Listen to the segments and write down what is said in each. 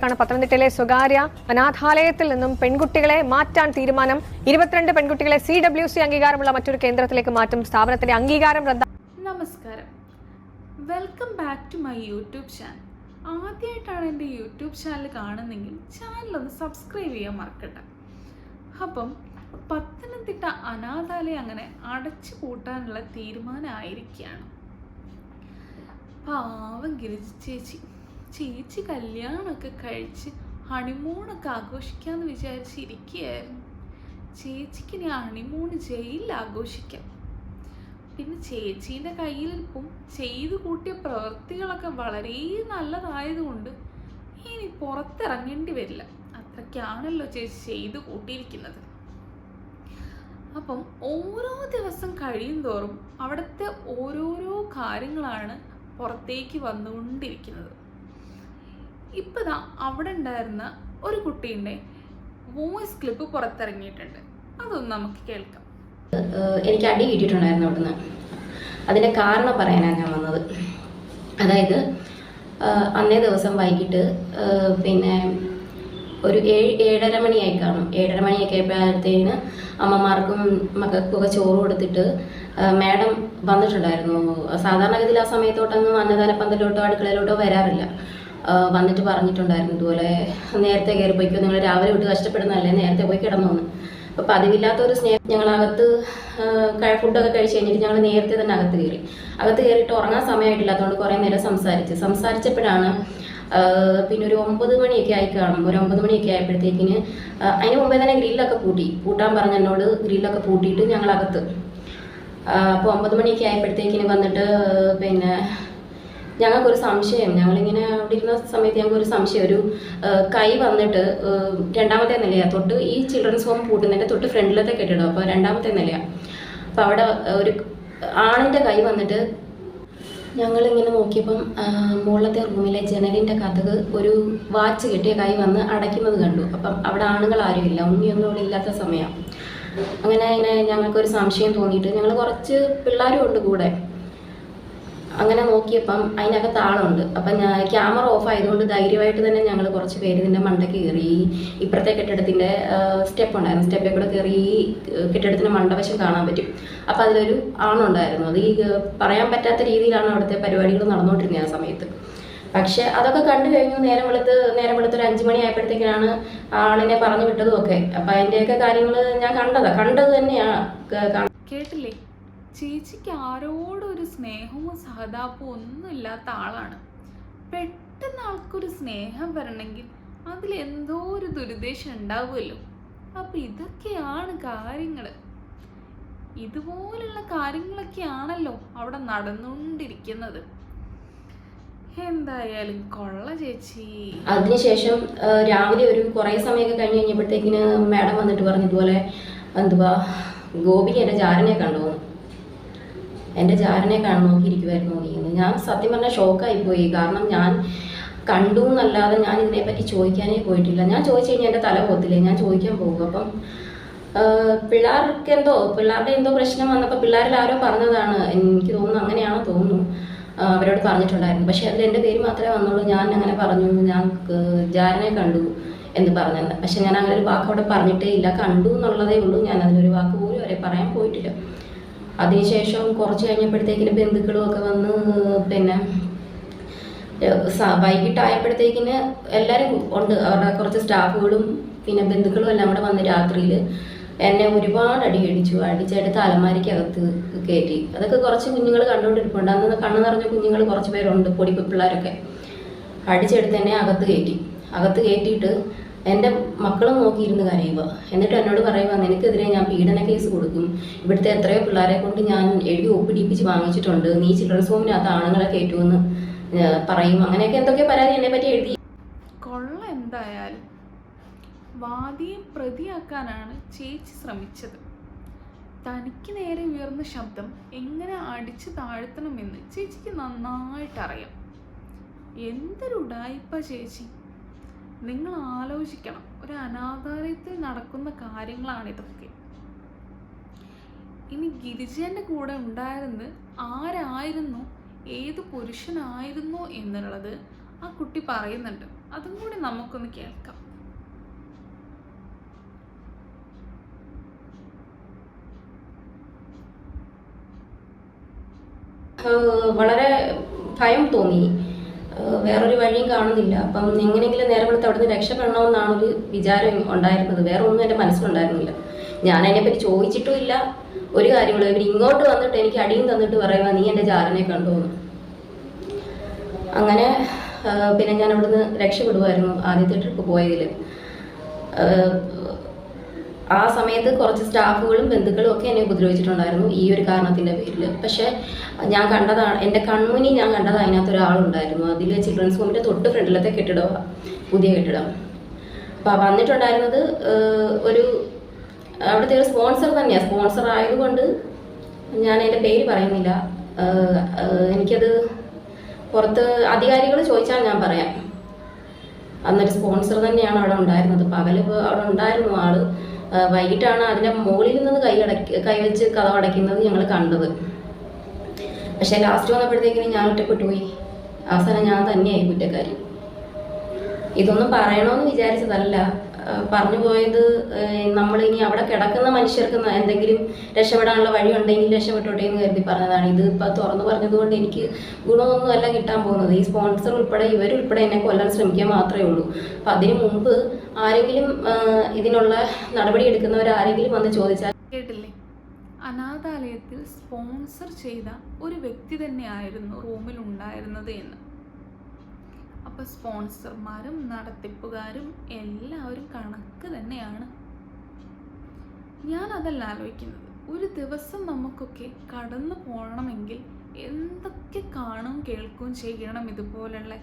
ാണ് പത്തനംതിട്ടയിലെ സ്വകാര്യ അനാഥാലയത്തിൽ നിന്നും പെൺകുട്ടികളെ മാറ്റാൻ തീരുമാനം. ഇരുപത്തിരണ്ട് പെൺകുട്ടികളെ സി ഡബ്ല്യു സി അംഗീകാരമുള്ള മറ്റൊരു കേന്ദ്രത്തിലേക്ക് മാറ്റും സ്ഥാപനത്തിന്റെ അംഗീകാരം റദ്ദ നമസ്കാരം. Welcome back to my YouTube channel. ആദ്യമായിട്ടാണ് എന്റെ യൂട്യൂബ് ചാനൽ കാണുന്നെങ്കിൽ ചാനൽ ഒന്ന് സബ്സ്ക്രൈബ് ചെയ്യാൻ മറക്കണ്ട. അപ്പം പത്തനംതിട്ട അനാഥാലയം അങ്ങനെ അടച്ചു പൂട്ടാനുള്ള തീരുമാനമായിരിക്കുകയാണ്. പാവം ഗിരിജ ചേച്ചി. ചേച്ചി കല്യാണമൊക്കെ കഴിച്ച് ഹണിമൂണൊക്കെ ആഘോഷിക്കാമെന്ന് വിചാരിച്ചിരിക്കുകയായിരുന്നു. ചേച്ചിക്ക് ഇനി ഹണിമൂണ് ജയിലിൽ ആഘോഷിക്കാം. പിന്നെ ചേച്ചീന്റെ കയ്യിലിപ്പം ചെയ്തു കൂട്ടിയ പ്രവൃത്തികളൊക്കെ വളരെ നല്ലതായതുകൊണ്ട് ഇനി പുറത്തിറങ്ങേണ്ടി വരില്ല. അത്രയ്ക്കാണല്ലോ ചേച്ചി ചെയ്തു കൂട്ടിയിരിക്കുന്നത്. അപ്പം ഓരോ ദിവസം കഴിയും തോറും അവിടുത്തെ ഓരോരോ കാര്യങ്ങളാണ് പുറത്തേക്ക് വന്നുകൊണ്ടിരിക്കുന്നത്. ഇപ്പം ദാ അവിടെ ഉണ്ടായിരുന്ന ഒരു കുട്ടീന്റെ വോയിസ് ക്ലിപ്പ് പുറത്തിറങ്ങിയിട്ടുണ്ട്. അതൊന്ന് നമുക്ക് കേൾക്കാം. എനിക്ക് അടി കിട്ടിയിട്ടുണ്ടായിരുന്നു അവിടുന്ന്. അതിന്റെ കാരണം പറയാനാണ് ഞാൻ വന്നത്. അതായത് അന്നേ ദിവസം വൈകിട്ട് പിന്നെ ഒരു ഏഴ് ഏഴര മണിയായി കാണും. ഏഴര മണിയൊക്കെ ആയപ്പോഴത്തേന് അമ്മമാർക്കും മക്കൾക്കൊക്കെ ചോറ് കൊടുത്തിട്ട് മാഡം വന്നിട്ടുണ്ടായിരുന്നു. സാധാരണഗതിയിൽ ആ സമയത്തോട്ടൊന്നും അന്നദാന പന്തലോട്ടോ അടുക്കളയിലോട്ടോ വരാറില്ല. വന്നിട്ട് പറഞ്ഞിട്ടുണ്ടായിരുന്നു ഇതുപോലെ നേരത്തെ കയറി പോയിക്കോ നിങ്ങൾ രാവിലെ വിട്ട് കഷ്ടപ്പെടുന്നതല്ലേ നേരത്തെ പോയി കിടന്നോന്ന്. അപ്പോൾ പതിവില്ലാത്ത ഒരു സ്നേഹം ഞങ്ങളകത്ത് ഫുഡൊക്കെ കഴിച്ച് കഴിഞ്ഞിട്ട് ഞങ്ങൾ നേരത്തെ തന്നെ അകത്ത് കയറി. അകത്ത് കയറിയിട്ട് ഉറങ്ങാൻ സമയമായിട്ടില്ലാത്തതുകൊണ്ട് കുറേ നേരം സംസാരിച്ച്. സംസാരിച്ചപ്പോഴാണ് പിന്നെ ഒരു ഒമ്പത് മണിയൊക്കെ ആയി കാണും ഒരു ഒമ്പത് മണിയൊക്കെ ആയപ്പോഴത്തേക്കിന് അതിന് മുമ്പേ തന്നെ ഗ്രില്ലൊക്കെ പൂട്ടി. പൂട്ടാൻ പറഞ്ഞ എന്നോട് ഗ്രില്ലൊക്കെ പൂട്ടിയിട്ട് ഞങ്ങളകത്ത്. അപ്പോൾ ഒമ്പത് മണിയൊക്കെ ആയപ്പോഴത്തേക്കിന് വന്നിട്ട് പിന്നെ ഞങ്ങൾക്കൊരു സംശയം. ഞങ്ങളിങ്ങനെ അവിടെ ഇരുന്ന സമയത്ത് ഞങ്ങൾക്കൊരു സംശയം. ഒരു കൈ വന്നിട്ട് രണ്ടാമത്തെ നിലയാണ് തൊട്ട് ഈ ചിൽഡ്രൻസ് ഹോം പൂട്ടുന്നതിന്റെ തൊട്ട് ഫ്രണ്ടിലത്തെ കെട്ടിടം അപ്പോൾ രണ്ടാമത്തെ നിലയാണ് അപ്പോൾ അവിടെ ഒരു ആണിന്റെ കൈ വന്നിട്ട് ഞങ്ങളിങ്ങനെ നോക്കിയപ്പം മുകളിലത്തെ റൂമിലെ ജനലിന്റെ കഥക് ഒരു വാച്ച് കെട്ടിയ കൈ വന്ന് അടയ്ക്കുന്നത് കണ്ടു. അപ്പം അവിടെ ആണുങ്ങൾ ആരും ഇല്ല. ഉണ്ണിയൊന്നും അവിടെ ഇല്ലാത്ത സമയമാണ് അങ്ങനെ ഇങ്ങനെ ഞങ്ങൾക്കൊരു സംശയം തോന്നിയിട്ട് ഞങ്ങൾ കുറച്ച് പിള്ളേരും ഉണ്ട് കൂടെ. അങ്ങനെ നോക്കിയപ്പം അതിനകത്ത് ആളുണ്ട്. അപ്പം ഞാൻ ക്യാമറ ഓഫ് ആയതുകൊണ്ട് ധൈര്യമായിട്ട് തന്നെ ഞങ്ങൾ കുറച്ച് പേര് ഇതിന്റെ മണ്ട കയറി. ഇപ്പുറത്തെ കെട്ടിടത്തിന്റെ സ്റ്റെപ്പ് ഉണ്ടായിരുന്നു. സ്റ്റെപ്പിൽ കൂടെ കയറി ഈ കെട്ടിടത്തിന്റെ മണ്ടവശം കാണാൻ പറ്റും. അപ്പം അതിലൊരു ആണുണ്ടായിരുന്നു അത് ഈ പറയാൻ പറ്റാത്ത രീതിയിലാണ് അവിടുത്തെ പരിപാടികൾ നടന്നുകൊണ്ടിരുന്നത് ആ സമയത്ത്. പക്ഷെ അതൊക്കെ കണ്ടു കഴിഞ്ഞു. നേരം വെളുത്ത് നേരം വെളുത്ത് ഒരു അഞ്ചു മണി ആയപ്പോഴത്തേക്കിനാണ് ആളിനെ പറഞ്ഞു വിട്ടതും ഒക്കെ അപ്പം അതിന്റെയൊക്കെ കാര്യങ്ങൾ ഞാൻ കണ്ടതാണ് കണ്ടത് തന്നെയാണ് കേട്ടില്ലേ? ചേച്ചിക്ക് ആരോടൊരു സ്നേഹമോ ഒന്നും ഇല്ലാത്ത ആളാണ്. പെട്ടെന്ന് ആൾക്കൊരു സ്നേഹം വരണമെങ്കിൽ അതിലെന്തോ ഒരു ദുരുദ്ദേശം ഉണ്ടാവുമല്ലോ. അപ്പൊ ഇതൊക്കെയാണ് കാര്യങ്ങൾ ഇതുപോലുള്ള കാര്യങ്ങളൊക്കെയാണല്ലോ അവിടെ നടന്നുകൊണ്ടിരിക്കുന്നത്. എന്തായാലും കൊള്ള ചേച്ചി. അതിനുശേഷം രാവിലെ ഒരു കുറേ സമയമൊക്കെ കഴിഞ്ഞ് കഴിഞ്ഞപ്പോഴത്തേക്കിന് മാഡം വന്നിട്ട് പറഞ്ഞു ഇതുപോലെ എന്തുവാ ഗോപിക്ക് എന്റെ ജാരനെ കണ്ടോന്ന് എന്റെ ജാരനെ കാണാൻ നോക്കിയിരിക്കുമായിരുന്നു നീ ഞാൻ സത്യം പറഞ്ഞാൽ ഷോക്കായി പോയി കാരണം ഞാൻ കണ്ടു എന്നല്ലാതെ ഞാൻ ഇതിനെപ്പറ്റി ചോദിക്കാനേ പോയിട്ടില്ല. ഞാൻ ചോദിച്ചു കഴിഞ്ഞാൽ എന്റെ തല പോത്തില്ലേ ഞാൻ ചോദിക്കാൻ പോകും. അപ്പം പിള്ളേർക്ക് എന്തോ പിള്ളേരുടെ എന്തോ പ്രശ്നം വന്നപ്പോൾ പിള്ളേരിൽ ആരോ പറഞ്ഞതാണ്. എനിക്ക് തോന്നുന്നു അങ്ങനെയാണോ തോന്നുന്നു. അവരോട് പറഞ്ഞിട്ടുണ്ടായിരുന്നു. പക്ഷെ അതിൽ എന്റെ പേര് മാത്രമേ വന്നുള്ളൂ. ഞാൻ അങ്ങനെ പറഞ്ഞു. ഞാൻ ജാരനെ കണ്ടു എന്ന് പറഞ്ഞത് പക്ഷെ ഞാൻ അങ്ങനെ ഒരു വാക്ക് അവിടെ പറഞ്ഞിട്ടേ ഇല്ല. കണ്ടു എന്നുള്ളതേ ഉള്ളൂ. ഞാൻ അതിലൊരു വാക്ക് പോലും അവരെ പറയാൻ പോയിട്ടില്ല. അതിനുശേഷം കുറച്ച് കഴിഞ്ഞപ്പോഴത്തേക്കിന് ബന്ധുക്കളും ഒക്കെ വന്ന് പിന്നെ വൈകിട്ടായപ്പോഴത്തേക്കിന് എല്ലാവരും ഉണ്ട്. അവരുടെ കുറച്ച് സ്റ്റാഫുകളും പിന്നെ ബന്ധുക്കളും എല്ലാം കൂടെ വന്ന് രാത്രിയിൽ എന്നെ ഒരുപാട് അടി അടിച്ചു. അടിച്ചെടുത്ത് അലമാരിക്കകത്ത് കയറ്റി അതൊക്കെ കുറച്ച് കുഞ്ഞുങ്ങൾ കണ്ടുകൊണ്ടിരിപ്പുണ്ട്. അന്ന് കണ്ണു നിറഞ്ഞ കുഞ്ഞുങ്ങൾ കുറച്ച് പേരുണ്ട് പൊടി പിള്ളേരൊക്കെ. അടിച്ചെടുത്ത് എന്നെ അകത്ത് കയറ്റി അകത്ത് കയറ്റിയിട്ട് എന്റെ മക്കളും നോക്കിയിരുന്ന് കരയുക. എന്നിട്ട് എന്നോട് പറയുക നിനക്കെതിരെ ഞാൻ പീഡന കേസ് കൊടുക്കും. ഇവിടുത്തെ എത്രയോ പിള്ളേരെ കൊണ്ട് ഞാൻ എഴുതി ഒപ്പിടിപ്പിച്ച് വാങ്ങിച്ചിട്ടുണ്ട്. നീ ചിൽഡ്രൻസ് ഹോമിനകത്ത് ആണുങ്ങളെ കയറ്റുമെന്ന് പറയും. അങ്ങനെയൊക്കെ എന്തൊക്കെ പരാതി എന്നെ പറ്റി എഴുതി. കൊള്ള എന്തായാലും. വാദിയെ പ്രതിയാക്കാനാണ് ചേച്ചി ശ്രമിച്ചത്. തനിക്ക് നേരെ ഉയർന്ന ശബ്ദം എങ്ങനെ അടിച്ചു താഴ്ത്തണമെന്ന് ചേച്ചിക്ക് നന്നായിട്ടറിയാം. എന്തൊരു ഉടായിപ്പ ചേച്ചി. നിങ്ങൾ ആലോചിക്കണം ഒരു അനാഥാലയത്തിൽ നടക്കുന്ന കാര്യങ്ങളാണ് ഇതൊക്കെ. ഇനി ഗിരിജേന്റെ കൂടെ ഉണ്ടായിരുന്നത് ആരായിരുന്നു? ഏത് പുരുഷനായിരുന്നു എന്നുള്ളത് ആ കുട്ടി പറയുന്നുണ്ട്. അതും കൂടി നമുക്കൊന്ന് കേൾക്കാം. വളരെ ഭയം തോന്നി. വേറൊരു വഴിയും കാണുന്നില്ല. അപ്പം എങ്ങനെയെങ്കിലും നേരെ അവിടെ അവിടുന്ന് രക്ഷപ്പെടണമെന്നാണ് ഒരു വിചാരം ഉണ്ടായിരുന്നത്. വേറെ ഒന്നും എന്റെ മനസ്സിലുണ്ടായിരുന്നില്ല. ഞാൻ അതിനെപ്പറ്റി ചോദിച്ചിട്ടും ഇല്ല ഒരു കാര്യമുള്ളൂ. ഇവർ ഇങ്ങോട്ട് വന്നിട്ട് എനിക്ക് അടിയും തന്നിട്ട് പറയുക നീ എന്റെ ജാറിനെ കണ്ടുവന്നു. അങ്ങനെ പിന്നെ ഞാൻ അവിടുന്ന് രക്ഷപ്പെടുമായിരുന്നു ആദ്യത്തെ ട്രിപ്പ് പോയതിൽ ആ സമയത്ത് കുറച്ച് സ്റ്റാഫുകളും ബന്ധുക്കളും ഒക്കെ എന്നെ ഉപദ്രവിച്ചിട്ടുണ്ടായിരുന്നു ഈ ഒരു കാരണത്തിന്റെ പേരിൽ പക്ഷേ ഞാൻ കണ്ടതാണ് എന്റെ കൺമുനി ഞാൻ കണ്ടത് അതിനകത്ത് ഒരാളുണ്ടായിരുന്നു. അതിൽ ചിൽഡ്രൻസ് ഹോമിന്റെ തൊട്ട് ഫ്രണ്ടിലത്തെ കെട്ടിടമാണ് പുതിയ കെട്ടിടം. അപ്പോൾ വന്നിട്ടുണ്ടായിരുന്നത് ഒരു അവിടുത്തെ ഒരു സ്പോൺസർ തന്നെയാണ് സ്പോൺസർ ആയതുകൊണ്ട് ഞാൻ എന്റെ പേര് പറയുന്നില്ല. എനിക്കത് പുറത്ത് അധികാരികൾ ചോദിച്ചാൽ ഞാൻ പറയാം. അന്നൊരു സ്പോൺസർ തന്നെയാണ് അവിടെ ഉണ്ടായിരുന്നത്. പകൽ അവിടെ ഉണ്ടായിരുന്നു ആൾ. വൈകിട്ടാണ് അതിന്റെ മുകളിൽ നിന്ന് കൈ അടക്കി കൈവച്ച് കഥ അടയ്ക്കുന്നത് ഞങ്ങൾ കണ്ടത്. പക്ഷെ ലാസ്റ്റ് വന്നപ്പോഴത്തേക്കിനും ഞാൻ ഒറ്റപ്പെട്ടു പോയി അവസാനം ഞാൻ തന്നെയായി കുറ്റക്കാരി. ഇതൊന്നും പറയണമെന്ന് വിചാരിച്ചതല്ല. പറഞ്ഞു പോയത് നമ്മളിനി അവിടെ കിടക്കുന്ന മനുഷ്യർക്ക് എന്തെങ്കിലും രക്ഷപ്പെടാനുള്ള വഴി ഉണ്ടെങ്കിൽ രക്ഷപ്പെട്ടോട്ടെ എന്ന് കരുതി പറഞ്ഞതാണ്. ഇത് ഇപ്പം തുറന്നു പറഞ്ഞതുകൊണ്ട് എനിക്ക് ഗുണമൊന്നും അല്ല കിട്ടാൻ പോകുന്നത്. ഈ സ്പോൺസർ ഉൾപ്പെടെ ഇവരുൾപ്പെടെ എന്നെ കൊല്ലാൻ ശ്രമിക്കാൻ മാത്രമേ ഉള്ളൂ. അപ്പം അതിനു മുമ്പ് ആരെങ്കിലും ഇതിനുള്ള നടപടി എടുക്കുന്നവർ ആരെങ്കിലും വന്ന് ചോദിച്ചാൽ കേട്ടില്ലേ? അനാഥാലയത്തിൽ സ്പോൺസർ ചെയ്ത ഒരു വ്യക്തി തന്നെയായിരുന്നു റൂമിൽ ഉണ്ടായിരുന്നത് എന്ന്. അപ്പോൾ സ്പോൺസർമാരും നടത്തിപ്പുകാരും എല്ലാവരും കണക്ക് തന്നെയാണ്. ഞാൻ അതല്ല ആലോചിക്കുന്നത്. ഒരു ദിവസം നമുക്കൊക്കെ കടന്നു പോകണമെങ്കിൽ എന്തൊക്കെ കാണും കേൾക്കുകയും ചെയ്യണം ഇതുപോലുള്ള.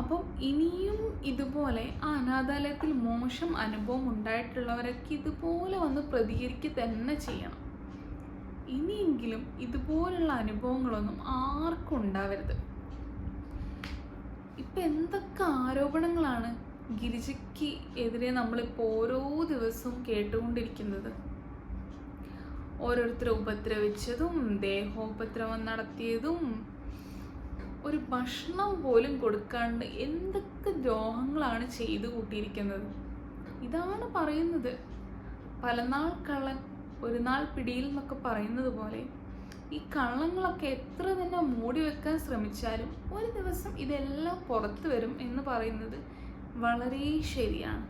അപ്പം ഇനിയും ഇതുപോലെ ആ അനാഥാലയത്തിൽ മോശം അനുഭവം ഉണ്ടായിട്ടുള്ളവരൊക്കെ ഇതുപോലെ വന്ന് പ്രതികരിക്കുക തന്നെ ചെയ്യണം. ഇനിയെങ്കിലും ഇതുപോലുള്ള അനുഭവങ്ങളൊന്നും ആർക്കും ഉണ്ടാവരുത്. ഇപ്പം എന്തൊക്കെ ആരോപണങ്ങളാണ് ഗിരിജയ്ക്ക് എതിരെ നമ്മളിപ്പോൾ ഓരോ ദിവസവും കേട്ടുകൊണ്ടിരിക്കുന്നത്? ഓരോരുത്തരെ ഉപദ്രവിച്ചതും ദേഹോപദ്രവം നടത്തിയതും ഒരു ഭക്ഷണം പോലും കൊടുക്കാണ്ട് എന്തൊക്കെ ദ്രോഹങ്ങളാണ് ചെയ്തു കൂട്ടിയിരിക്കുന്നത്? ഇതാണ് പറയുന്നത്. പലനാൾ കള്ളൻ ഒരു നാൾ പിടിയിൽ എന്നൊക്കെ പറയുന്നത് പോലെ ഈ കള്ളങ്ങളൊക്കെ എത്ര തന്നെ മൂടി വെക്കാൻ ശ്രമിച്ചാലും ഒരു ദിവസം ഇതെല്ലാം പുറത്തു വരും എന്ന് പറയുന്നത് വളരെ ശരിയാണ്.